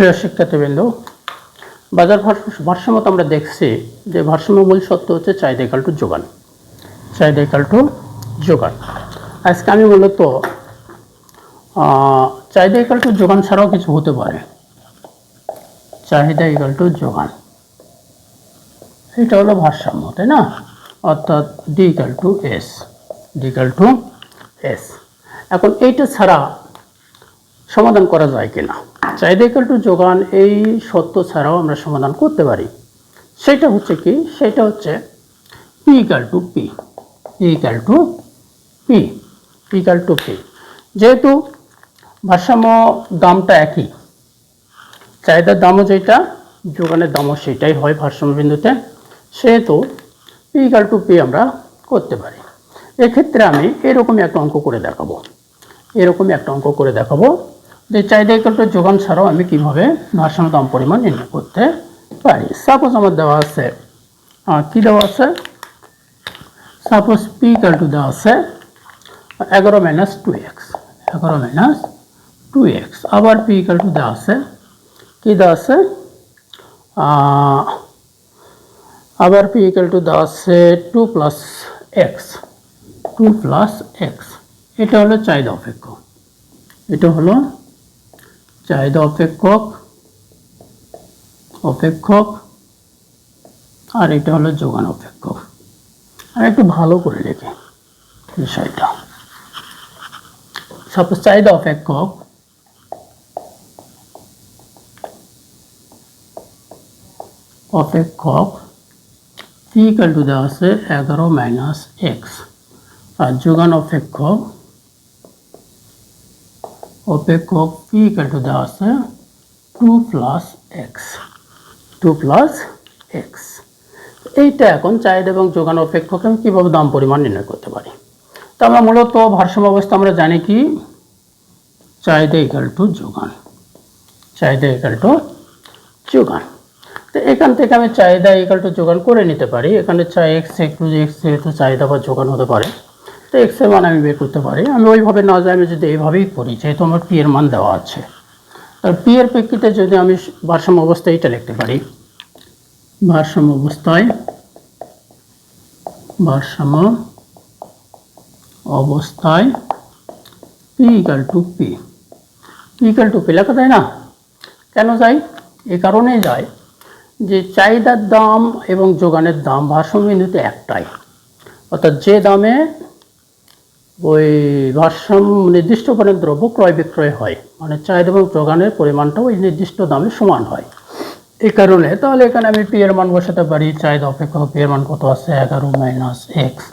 প্রিয় শিক্ষার্থীবৃন্দ, বাজার ভারস- ভারসাম্য তো আমরা দেখছি যে ভারসাম্য মূল সত্য হচ্ছে চাহিদা একাল টু যোগান। চাহিদা একাল টু যোগান। আজকে আমি মূলত চাহিদা একাল টু যোগান ছাড়াও কিছু হতে পারে। চাহিদা একাল টু যোগান। এটা হলো ভারসাম্য, তাই না? অর্থাৎ D equal to S D equal to S এখন এইটা ছাড়া সমাধান করা যায় কিনা। চাহিদা ইকাল টু যোগান এই সত্য ছাড়াও আমরা সমাধান করতে পারি। সেটা হচ্ছে কি? সেটা হচ্ছে P equal to P P equal to P P equal to P যেহেতু ভারসাম্য দামটা একই চাহিদার দামও যেটা যোগানের দামও সেটাই হয় ভারসাম্য বিন্দুতে সেহেতু পি ইকাল টু পি আমরা করতে পারি। এক্ষেত্রে আমি এরকমই একটা অঙ্ক করে দেখাবো। এরকমই একটা অঙ্ক করে দেখাবো। যে চাহিদা ইকাল টু যোগান ছাড়াও আমি কীভাবে ভারসাম্য দাম পরিমাণ নির্ণয় করতে পারি? সাপোজ আমার দেওয়া আছে কী দেওয়া আছে? সাপোজ পি ইকাল টু দেওয়া আছে এগারো মাইনাস টু এক্স এগারো মাইনাস টু এক্স আবার পি ইকাল টু দেওয়া আছে, কী দেওয়া আছে? আবার পি ইকাল টু দেওয়া আছে two plus x two plus x এটা হলো চাহিদা অপেক্ষ। এটা হলো চাহিদা অপেক্ষক অপেক্ষক আর এটা হলো যোগান অপেক্ষক আর একটু ভালো করে লিখি বিষয়টা। সাপোজ চাহিদা অপেক্ষক অপেক্ষক পি ইকাল টু দেওয়া আছে এগারো মাইনাস এক্স আর যোগান অপেক্ষক অপেক্ষক পি ইকাল টু দেওয়া আছে two plus x two plus x এইটা এখন চাহিদা এবং যোগান অপেক্ষক আমি কীভাবে দাম পরিমাণ নির্ণয় করতে পারি? তো আমরা মূলত ভারসাম্য অবস্থা আমরা জানি কি? চাহিদা ইকাল টু যোগান। চাহিদা ইকাল টু যোগান। তো এখান থেকে আমি চাহিদা ইকাল টু যোগান করে নিতে পারি। এখানে চাই এক্স একটু এক্স যেহেতু চাহিদা বা যোগান হতে পারে। তো এক্সের মান আমি বের করতে পারি। আমি ওইভাবে না যাই আমি যদি এইভাবেই করি, যেহেতু আমার পি এর মান দেওয়া আছে। আর পি এর প্রেক্ষিতে যদি আমি ভারসাম্য অবস্থায় এটা লিখতে পারি। ভারসাম্য অবস্থায় ভারসাম্য অবস্থায় p equal to p p equal to p লেখা যায় না? কেন যাই এ কারণেই যায় যে চাহিদার দাম এবং যোগানের দাম ভারসাম্য বিন্দুতে একটাই। অর্থাৎ যে দামে ওই ভারসাম্য নির্দিষ্ট পরিমাণ দ্রব্য ক্রয় বিক্রয় হয়। মানে চাহিদা এবং যোগানের পরিমাণটাও ওই নির্দিষ্ট দামে সমান হয়। এই কারণে তাহলে এখানে আমি পি এর মান বসাতে পারি। চাহিদা অপেক্ষা পি এর মান কত আছে? এগারো মাইনাস এক্স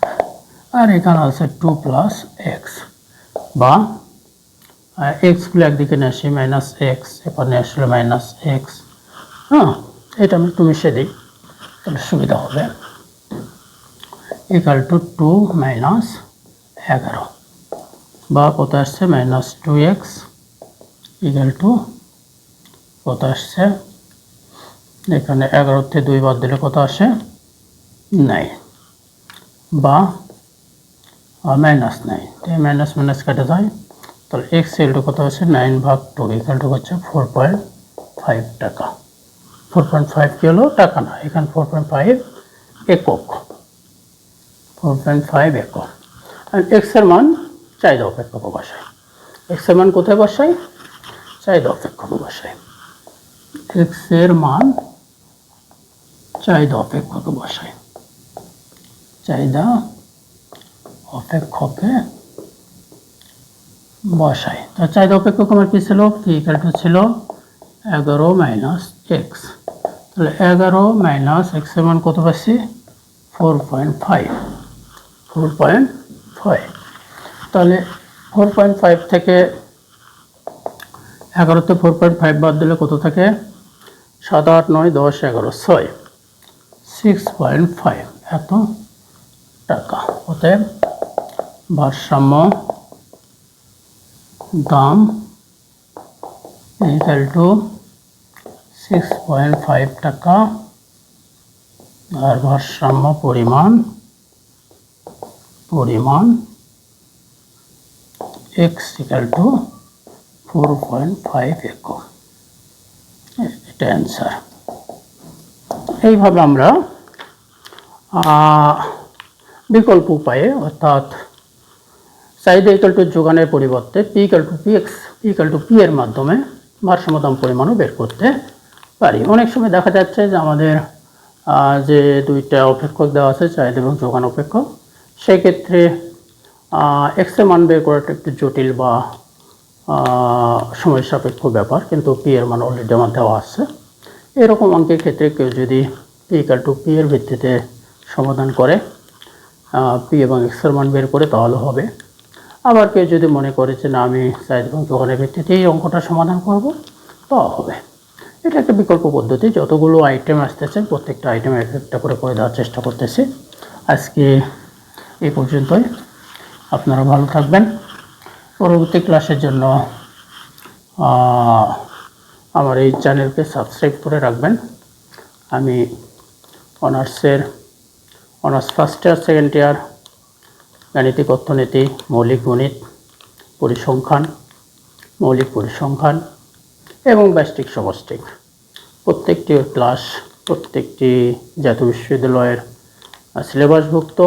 আর এখানে আছে টু প্লাস এক্স বা এক্সগুলো একদিকে নিয়ে আসি মাইনাস এক্স এখানে আসলে মাইনাস এক্স হ্যাঁ এটা আমি একটু মিশিয়ে দিই, তাহলে সুবিধা হবে। ইকাল টু টু মাইনাস এগারো। বা কত আসছে minus two x equal to কত আসছে এখানে এগারোতে দুই বাদ দিলে কত আসে নাই। বা মাইনাস নাই। এই মাইনাস মাইনাস কেটে যায়। তাহলে এক্স ইকাল কত আছে নাইন ভাগ টু ইকাল টু হচ্ছে ফোর পয়েন্ট ফাইভ টাকা। ফোর পয়েন্ট ফাইভ কি হলো? টাকা না। এখানে ফোর পয়েন্ট ফাইভ একক। ফোর পয়েন্ট ফাইভ একক। আর এক্সের মান চাহিদা অপেক্ষক বসায় এক্সের মান কোথায় বসাই চাহিদা অপেক্ষক বসায় এক্সের মান চাহিদা অপেক্ষকে বসায় চাহিদা অপেক্ষকে বসায়। তো চাহিদা অপেক্ষক আমার কী ছিল? পি ইকাল ছিল? এগারো মাইনাস এক্স তাহলে এগারো মাইনাস এক্সের মান কত পাচ্ছি? Four point five four point five তাহলে ফোর পয়েন্ট ফাইভ থেকে এগারোতে ফোর পয়েন্ট ফাইভ বাদ দিলে কত থাকে? সাত, আট, নয়, দশ, এগারো, ছয়। সিক্স পয়েন্ট ফাইভ এত টাকা। অতএব ভারসাম্য, দাম equal to six point five টাকা। আর ভারসাম্য পরিমাণ পরিমাণ x equal to four point five একক একটা অ্যান্সার এইভাবে আমরা বিকল্প উপায়ে, অর্থাৎ চাহিদা ইকাল টু যোগানের পরিবর্তে p equal to p x p equal to p এর মাধ্যমে ভারসাম্য দাম পরিমাণও বের করতে পারি। অনেক সময় দেখা যাচ্ছে যে আমাদের যে দুইটা অপেক্ষক দেওয়া আছে, চাহিদা এবং যোগান অপেক্ষক সেক্ষেত্রে এক্সের মান বের করাটা একটু জটিল বা সময় সাপেক্ষ ব্যাপার, কিন্তু পি এর মান অলরেডি আমার দেওয়া আছে। এরকম অঙ্কের ক্ষেত্রে কেউ যদি পি ইকাল টু পি এর ভিত্তিতে সমাধান করে পি এবং এক্স এক্সের মান বের করে, তাহলে হবে। আবার কেউ যদি মনে করে যে, না, আমি সাইজ এবং যোগানের ভিত্তিতে এই অঙ্কটা সমাধান করব তাও হবে। এটা একটা বিকল্প পদ্ধতি। যতগুলো আইটেম আসতেছে, প্রত্যেকটা আইটেম এক একটা করে করে দেওয়ার চেষ্টা করতেছি। আজকে এই পর্যন্তই। আপনারা ভালো থাকবেন। পরবর্তী ক্লাসের জন্য আমার এই চ্যানেলকে সাবস্ক্রাইব করে রাখবেন। আমি অনার্সের, honours first year, second year গাণিতিক অর্থনীতি, মৌলিক গণিত পরিসংখ্যান, মৌলিক পরিসংখ্যান এবং ব্যষ্টিক সমষ্টিক। প্রত্যেকটি ক্লাস, প্রত্যেকটি জাতীয় বিশ্ববিদ্যালয়ের সিলেবাসভুক্ত।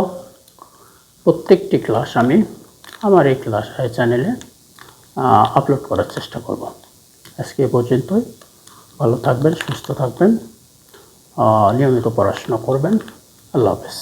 প্রত্যেকটি ক্লাস আমি আমার এই ক্লাস, এই চ্যানেলে আপলোড করার চেষ্টা করব। আজকে পর্যন্তই। ভালো থাকবেন, সুস্থ থাকবেন। নিয়মিত পড়াশোনা করবেন। আল্লাহ হাফেজ।